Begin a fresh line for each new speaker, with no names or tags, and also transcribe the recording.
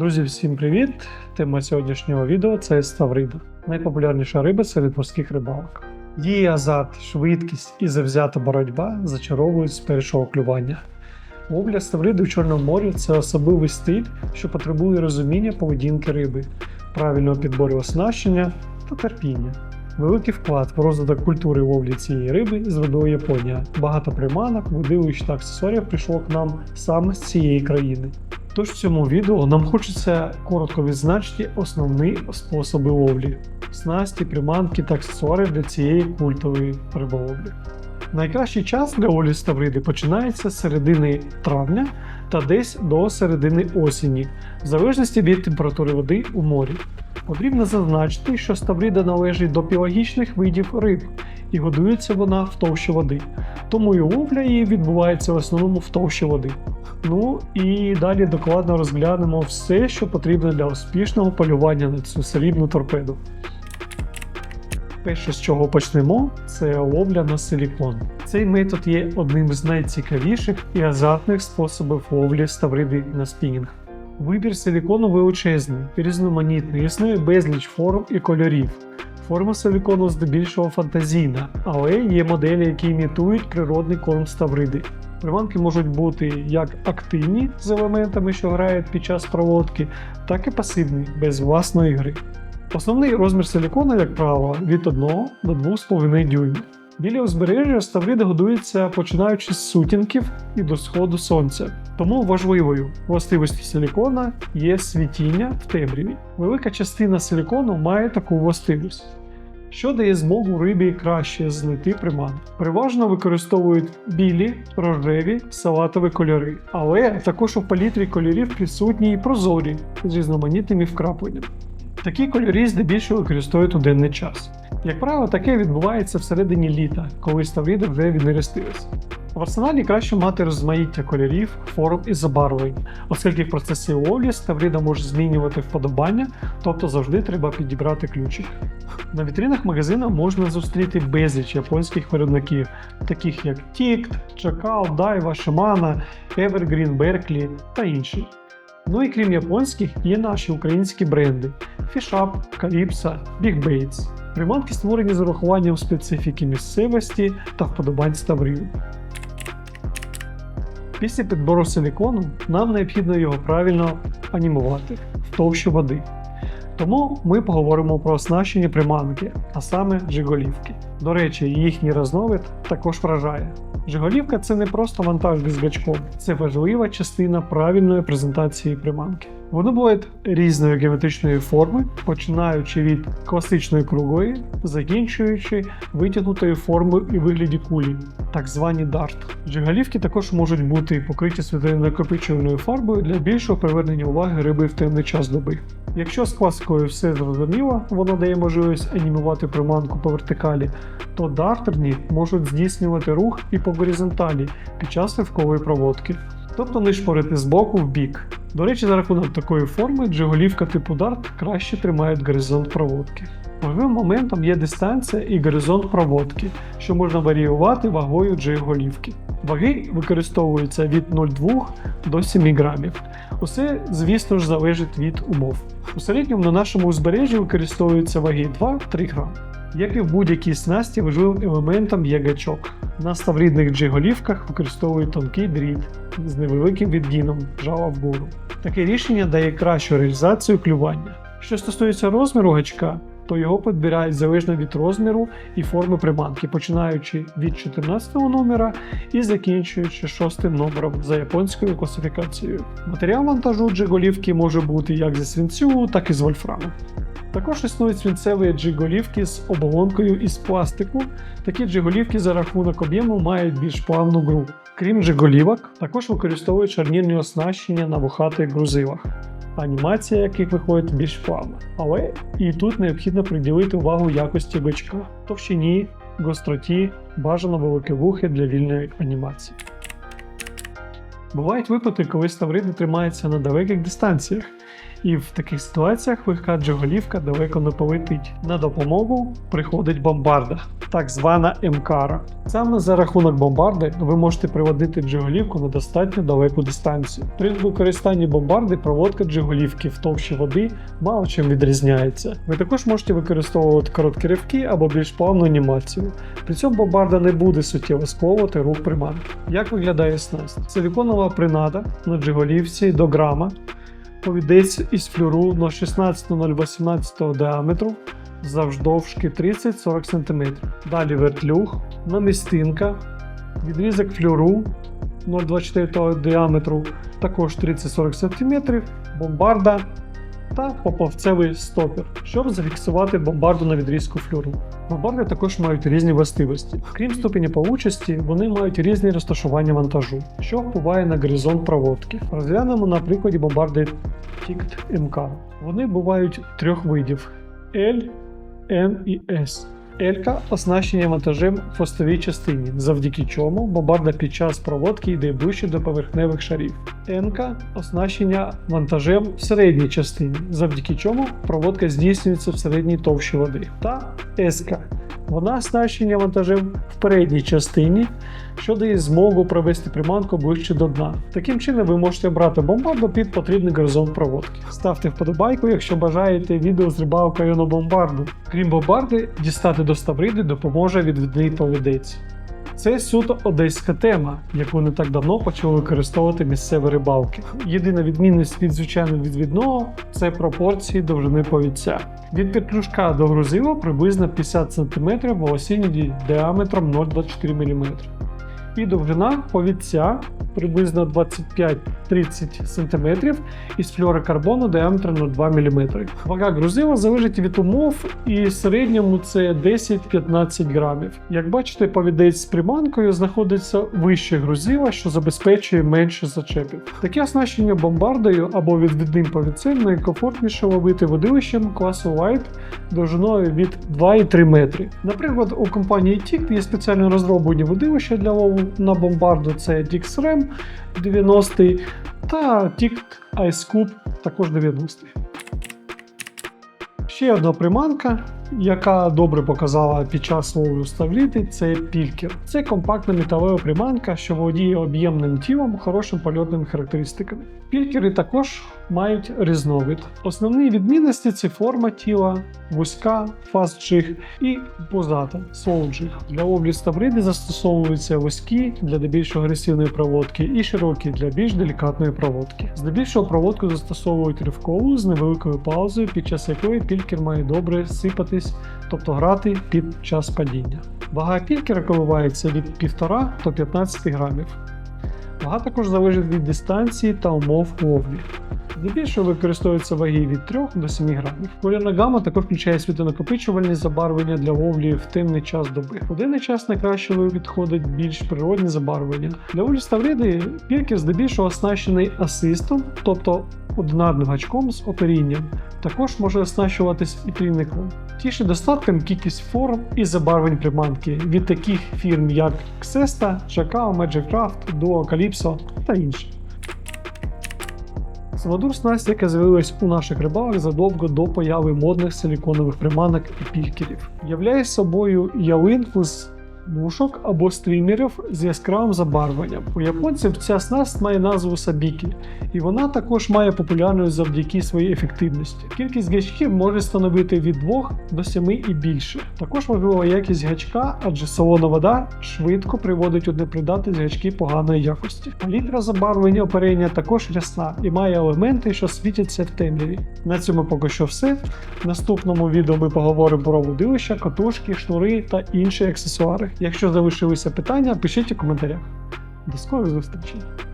Друзі, всім привіт! Тема сьогоднішнього відео це ставрида. Найпопулярніша риба серед морських рибалок. Її азарт, швидкість і завзята боротьба зачаровують з першого клювання. Ловля ставриди в Чорному морі це особливий стиль, що потребує розуміння поведінки риби, правильного підбору оснащення та терпіння. Великий вклад в розвиток культури ловлі цієї риби зробила Японія. Багато приманок, видивищ та аксесуарів прийшло к нам саме з цієї країни. Тож в цьому відео нам хочеться коротко відзначити основні способи ловлі, снасті, приманки та аксесуари для цієї культової риболовлі. Найкращий час для ловлі ставриди починається з середини травня та десь до середини осені, в залежності від температури води у морі. Потрібно зазначити, що ставрида належить до пілагічних видів риб і годується вона в товщі води, тому і ловля її відбувається в основному в товщі води. Ну і далі докладно розглянемо все, що потрібно для успішного полювання на цю срібну торпеду. Перше, з чого почнемо, це ловля на силікон. Цей метод є одним з найцікавіших і азартних способів ловлі ставриди на спінінг. Вибір силікону величезний, різноманітний, існує безліч форм і кольорів. Форма силікону здебільшого фантазійна, але є моделі, які імітують природний корм ставриди. Приманки можуть бути як активні з елементами, що грають під час проводки, так і пасивні, без власної гри. Основний розмір силікона, як правило, від 1 до 2,5 дюймів. Біля узбережжя ставриди годуються починаючи з сутінків і до сходу сонця. Тому важливою властивістю силікона є світіння в темряві. Велика частина силікону має таку властивість, що дає змогу рибі краще знайти приманку. Переважно використовують білі, рожеві, салатові кольори, але також у палітрі кольорів присутні і прозорі з різноманітними вкрапленнями. Такі кольори здебільшого використовують у денний час. Як правило, таке відбувається всередині літа, коли ставрида вже віднерестилась. В арсеналі краще мати розмаїття кольорів, форм і забарвлень, оскільки в процесі ловлі ставрида може змінювати вподобання, тобто завжди треба підібрати ключик. На вітринах магазина можна зустріти безліч японських виробників, таких як Tict, Chakal, Daiwa, Shimano, Evergreen, Berkeley та інші. Ну і крім японських, є наші українські бренди Fishup, Calypso, Big Baits. Приманки створені з урахуванням специфіки місцевості та вподобань ставрів. Після підбору силікону нам необхідно його правильно анімувати в товщу води. Тому ми поговоримо про оснащення приманки, а саме жиголівки. До речі, їхній розновид також вражає. Жиголівка це не просто вантаж з гачком, це важлива частина правильної презентації приманки. Вони бувають різної геометричної форми, починаючи від класичної круглої, закінчуючи витягнутою формою і вигляді кулі, так звані дарт. Жигалівки також можуть бути покриті світлонакопичувальною фарбою для більшого привернення уваги риби в темний час доби. Якщо з класикою все зрозуміло, воно дає можливість анімувати приманку по вертикалі, то дартерні можуть здійснювати рух і по горизонталі під час ривкової проводки, тобто не шпорити з боку в бік. До речі, за рахунок такої форми джиголівка типу дарт краще тримають горизонт проводки. Важливим моментом є дистанція і горизонт проводки, що можна варіювати вагою джиголівки. Ваги використовуються від 0,2 до 7 грамів. Усе, звісно ж, залежить від умов. У середньому на нашому узбережжі використовуються ваги 2-3 грами. Як і в будь-якій снасті, важливим елементом є гачок. На ставрідних джиголівках використовують тонкий дріт з невеликим відгином жала вгору. Таке рішення дає кращу реалізацію клювання. Що стосується розміру гачка, то його підбирають залежно від розміру і форми приманки, починаючи від 14 номера і закінчуючи 6 номером за японською класифікацією. Матеріал монтажу джиголівки може бути як зі свинцю, так і з вольфраму. Також існують свинцеві джиголівки з оболонкою із пластику. Такі джиголівки за рахунок об'єму мають більш плавну гру. Крім джиголівок, також використовують шарнірні оснащення на вухатих грузилах, анімація яких виходить більш плавно. Але і тут необхідно приділити увагу якості бичка, товщині, гостроті, бажано великі вухи для вільної анімації. Бувають випадки, коли ставриди тримаються на далеких дистанціях, І в таких ситуаціях легка джиголівка далеко не полетить. На допомогу приходить бомбарда, так звана МКАРа. Саме за рахунок бомбарди ви можете приводити джиголівку на достатньо далеку дистанцію. При використанні бомбарди проводка джиголівки в товщі води мало чим відрізняється. Ви також можете використовувати короткі ривки або більш плавну анімацію. При цьому бомбарда не буде суттєво сковувати рух приманки. Як виглядає снасть? Силіконова принада на джиголівці до грама, повідець із флюру на 16-018 діаметру завждовжки 30-40 см. Далі вертлюг, намістинка, відрізок флюру 0,24 діаметру, також 30-40 см, бомбарда та поповцевий стопер, щоб зафіксувати бомбарду на відрізку флюру. Бомбарди також мають різні властивості. Крім ступені павучості, вони мають різні розташування вантажу, що впливає на горизонт проводки. Розглянемо на прикладі бомбарди TICT МК. Вони бувають трьох видів: L, N і S. Елька оснащення вантажем в хвостовій частині, завдяки чому бомбарда під час проводки йде ближче до поверхневих шарів. Енка оснащення вантажем в середній частині, завдяки чому проводка здійснюється в середній товщі води. Та Еска. Вона оснащення вантажем в передній частині, що дає змогу провести приманку ближче до дна. Таким чином ви можете обрати бомбарду під потрібний горизонт проводки. Ставте вподобайку, якщо бажаєте відео з рибалкою на бомбарду. Крім бомбарди, дістати до ставриди допоможе відвідний повідець. Це суто одеська тема, яку не так давно почали використовувати місцеві рибалки. Єдина відмінність від звичайного відвідного це пропорції довжини повідця. Від петлюшка до грузила приблизно 50 см волосіння діаметром 0,24 мм. І довжина повідця приблизно 25-30 см із флюорокарбону діаметром 0,2 мм. Вага грузила залежить від умов і в середньому це 10-15 грамів. Як бачите, повідець з приманкою знаходиться вище грузила, що забезпечує менше зачепів. Таке оснащення бомбардою або відвідним повідцем найкомфортніше ловити водилищем класу Light довжиною від 2,3 метри. Наприклад, у компанії TIC є спеціально розроблені водилища для лову на бомбарду це Dix Ram 90 та TIC Ice Cube також 90. Ще одна приманка, яка добре показала під час ловлю ставліти, це пількер. Це компактна металева приманка, що володіє об'ємним тілом, хорошим польотними характеристиками. Пількери також мають різновид. Основні відмінності це форма тіла, вузька, фаст-джиг і позата соул-джиг. Для ловлі ставриди застосовуються вузькі для більш агресивної проводки і широкі для більш делікатної проводки. Здебільшого проводку застосовують ривкову з невеликою паузою, під час якої пількер має добре сипатись, тобто грати під час падіння. Вага пількера коливається від 1,5 до 15 грамів. Вага також залежить від дистанції та умов ловлі. Здебільшого використовуються ваги від 3 до 7 грамів. Кольорна гама також включає світонакопичувальні забарвлення для ловлі в темний час доби. В денний час найкраще підходить більш природні забарвлення. Для ловлі ставриди піркер здебільшого оснащений асистом, тобто одинарним гачком з оперінням. Також може оснащуватись і трійником. Тіше достатком кількість форм і забарвлень приманки від таких фірм як Xesta, Jacao, Magic Craft, Duo Calypso та інші. Самодур снасть, яка з'явилась у наших рибалах задовго до появи модних силіконових приманок і пількерів, являє собою ялинку з мушок або стрімерів з яскравим забарвленням. У японців ця снасть має назву сабікі, і вона також має популярність завдяки своїй ефективності. Кількість гачків може становити від 2 до 7 і більше. Також важлива якість гачка, адже солона вода швидко приводить у непридатність гачки поганої якості. Палітра забарвлення оперення також рясна і має елементи, що світяться в темряві. На цьому поки що все. В наступному відео ми поговоримо про водилища, катушки, шнури та інші аксесуари. Якщо залишилися питання, пишіть у коментарях. До скорої зустрічі!